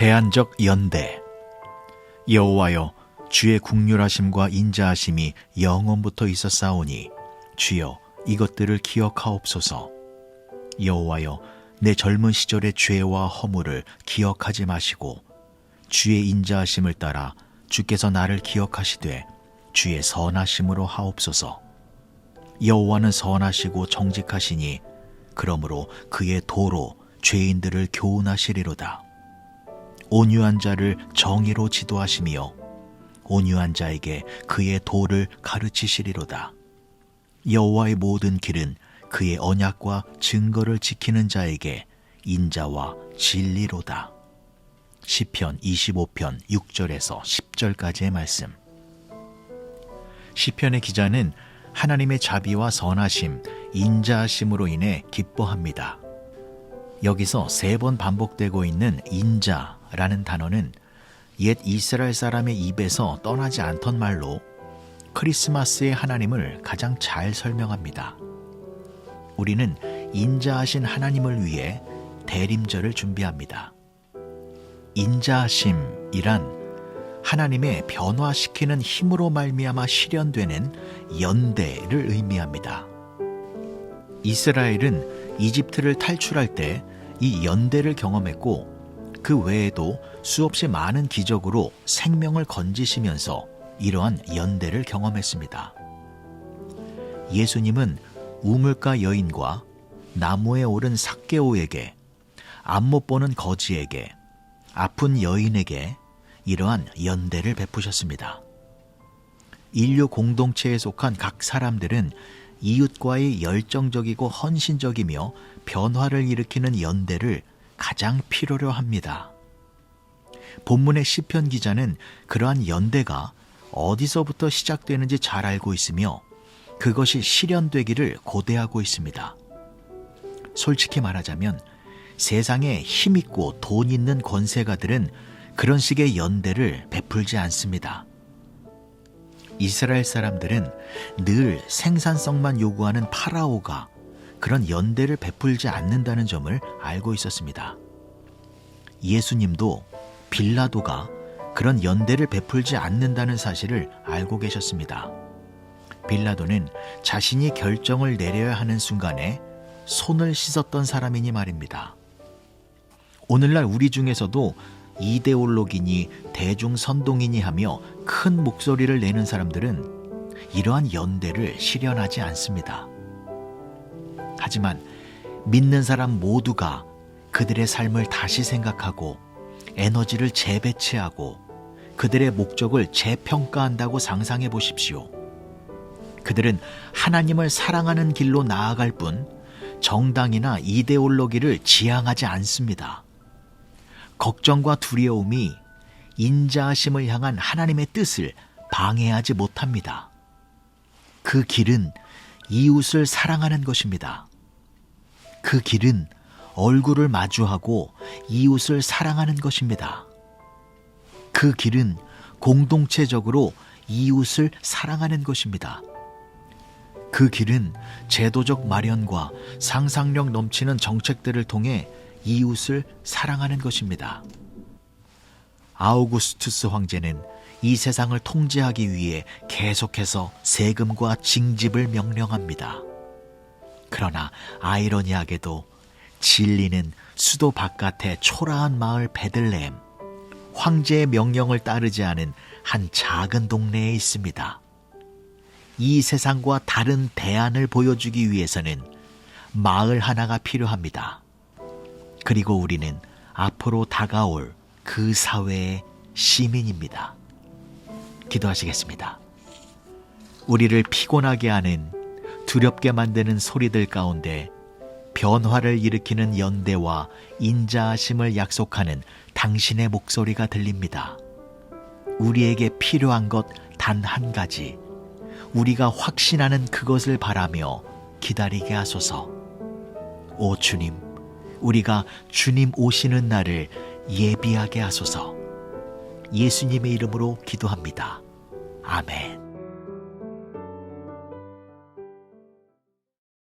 대안적 연대. 여호와여 주의 국률하심과 인자하심이 영원부터 있었사오니 주여 이것들을 기억하옵소서. 여호와여 내 젊은 시절의 죄와 허물을 기억하지 마시고 주의 인자하심을 따라 주께서 나를 기억하시되 주의 선하심으로 하옵소서. 여호와는 선하시고 정직하시니 그러므로 그의 도로 죄인들을 교훈하시리로다 온유한 자를 정의로 지도하시며 온유한 자에게 그의 도를 가르치시리로다 여호와의 모든 길은 그의 언약과 증거를 지키는 자에게 인자와 진리로다. 시편 25편 6절에서 10절까지의 말씀. 시편의 기자는 하나님의 자비와 선하심, 인자하심으로 인해 기뻐합니다. 여기서 세 번 반복되고 있는 인자 라는 단어는 옛 이스라엘 사람의 입에서 떠나지 않던 말로 크리스마스의 하나님을 가장 잘 설명합니다. 우리는 인자하신 하나님을 위해 대림절을 준비합니다. 인자하심이란 하나님의 변화시키는 힘으로 말미암아 실현되는 연대를 의미합니다. 이스라엘은 이집트를 탈출할 때 이 연대를 경험했고 그 외에도 수없이 많은 기적으로 생명을 건지시면서 이러한 연대를 경험했습니다. 예수님은 우물가 여인과 나무에 오른 삭개오에게 앞못 보는 거지에게 아픈 여인에게 이러한 연대를 베푸셨습니다. 인류 공동체에 속한 각 사람들은 이웃과의 열정적이고 헌신적이며 변화를 일으키는 연대를 가장 필요로 합니다. 본문의 시편 기자는 그러한 연대가 어디서부터 시작되는지 잘 알고 있으며 그것이 실현되기를 고대하고 있습니다. 솔직히 말하자면 세상에 힘있고 돈 있는 권세가들은 그런 식의 연대를 베풀지 않습니다. 이스라엘 사람들은 늘 생산성만 요구하는 파라오가 그런 연대를 베풀지 않는다는 점을 알고 있었습니다. 예수님도 빌라도가 그런 연대를 베풀지 않는다는 사실을 알고 계셨습니다. 빌라도는 자신이 결정을 내려야 하는 순간에 손을 씻었던 사람이니 말입니다. 오늘날 우리 중에서도 이데올로기니 대중선동이니 하며 큰 목소리를 내는 사람들은 이러한 연대를 실현하지 않습니다. 하지만 믿는 사람 모두가 그들의 삶을 다시 생각하고 에너지를 재배치하고 그들의 목적을 재평가한다고 상상해 보십시오. 그들은 하나님을 사랑하는 길로 나아갈 뿐 정당이나 이데올로기를 지향하지 않습니다. 걱정과 두려움이 인자하심을 향한 하나님의 뜻을 방해하지 못합니다. 그 길은 이웃을 사랑하는 것입니다. 그 길은 얼굴을 마주하고 이웃을 사랑하는 것입니다. 그 길은 공동체적으로 이웃을 사랑하는 것입니다. 그 길은 제도적 마련과 상상력 넘치는 정책들을 통해 이웃을 사랑하는 것입니다. 아우구스투스 황제는 이 세상을 통제하기 위해 계속해서 세금과 징집을 명령합니다. 그러나 아이러니하게도 진리는 수도 바깥의 초라한 마을 베들레헴, 황제의 명령을 따르지 않은 한 작은 동네에 있습니다. 이 세상과 다른 대안을 보여주기 위해서는 마을 하나가 필요합니다. 그리고 우리는 앞으로 다가올 그 사회의 시민입니다. 기도하시겠습니다. 우리를 피곤하게 하는 두렵게 만드는 소리들 가운데 변화를 일으키는 연대와 인자하심을 약속하는 당신의 목소리가 들립니다. 우리에게 필요한 것 단 한 가지. 우리가 확신하는 그것을 바라며 기다리게 하소서. 오 주님, 우리가 주님 오시는 날을 예비하게 하소서. 예수님의 이름으로 기도합니다. 아멘.